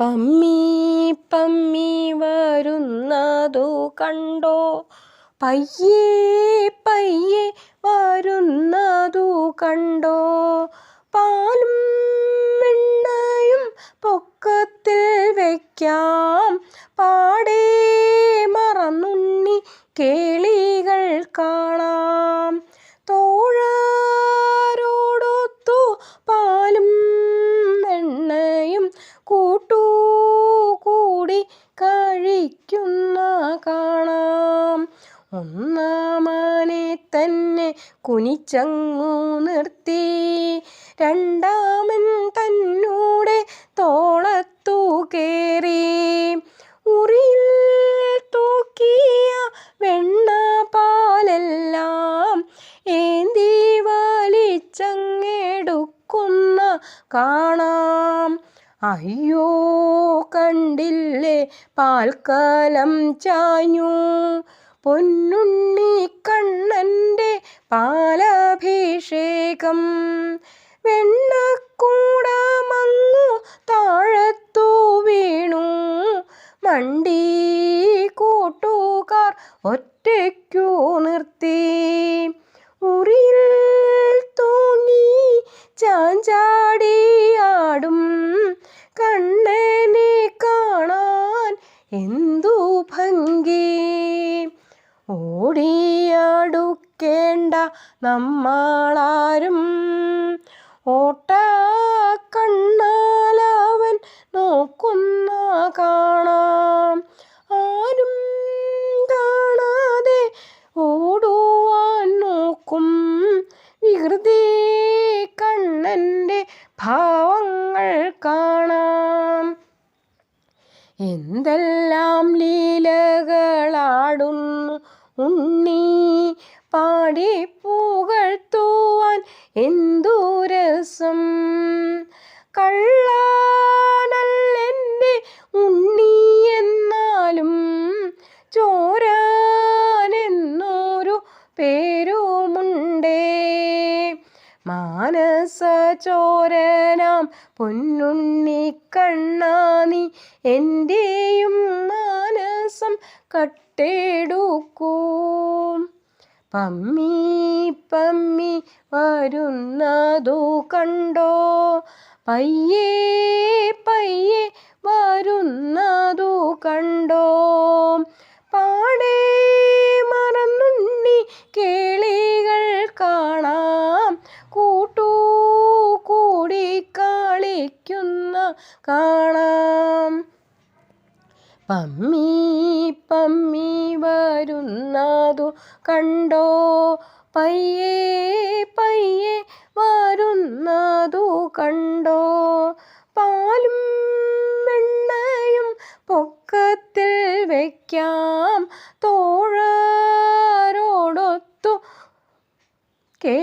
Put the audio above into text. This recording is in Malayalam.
പമ്മി പമ്മി വരുന്നതു കണ്ടോ? പയ്യേ പയ്യെ വരുന്നതു കണ്ടോ? പാലും എണ്ണയും പൊക്കത്തിൽ വയ്ക്കാം പാടേ മറന്നുണ്ണി കേളികൾ കൂടി കഴിക്കുന്ന കാണാം. ഒന്നാമനെ തന്നെ കുനിച്ചങ്ങു നിർത്തി. രണ്ടാമൻ തന്നൂടെ തോളത്തു കേറി. ഉറിയിൽ തൂക്കിയ വെണ്ണ പാലെല്ലാം ഏന്തി വലിച്ചങ്ങെടുക്കുന്ന കാണാം. അയ്യോ കണ്ടില്ലേ? പാൽക്കാലം ചാഞ്ഞു. പൊന്നുണ്ണി കണ്ണന്റെ പാലാഭിഷേകം. വെണ്ണക്കൂടമങ്ങു താഴത്തു വീണു. മണ്ടി കൂട്ടുകാർ ഒറ്റയ്ക്കു നിർത്തി. ഉറിയിൽ തൂങ്ങി ചാഞ്ചാടിയാടും എന്തു ഭംഗി. ഓടിയാടുക്കേണ്ട നമ്മളാരും. ഓട്ട കണ്ണാലവൻ നോക്കുന്ന കാണാം. ആരും കാണാതെ ഓടുവാൻ നോക്കും. വികൃതി കണ്ണന്റെ ഭാവങ്ങൾ കാണാം. എന്തെല്ലാം ലീലകളാടുന്നു. ഉണ്ണി പാടി പുകഴ്ത്തുവാൻ എന്തു രസം. കള്ളാനല്ലെന്റെ മാനസ ചോരനാം പൊന്നുണ്ണി കണ്ണാനി എന്റെയും മാനസം കട്ടെടുക്കൂ. പമ്മി പമ്മി വരുന്നതു കണ്ടോ? പയ്യേ പയ്യെ വരുന്നതു കണ്ടോ? കാണാം. പമ്മി പമ്മി വരുന്നതു കണ്ടോ? പയ്യേ പയ്യെ വരുന്നതു കണ്ടോ? പാലും വെണ്ണയും പൊക്കത്തിൽ വയ്ക്കാം തോഴരോടൊത്തു കേ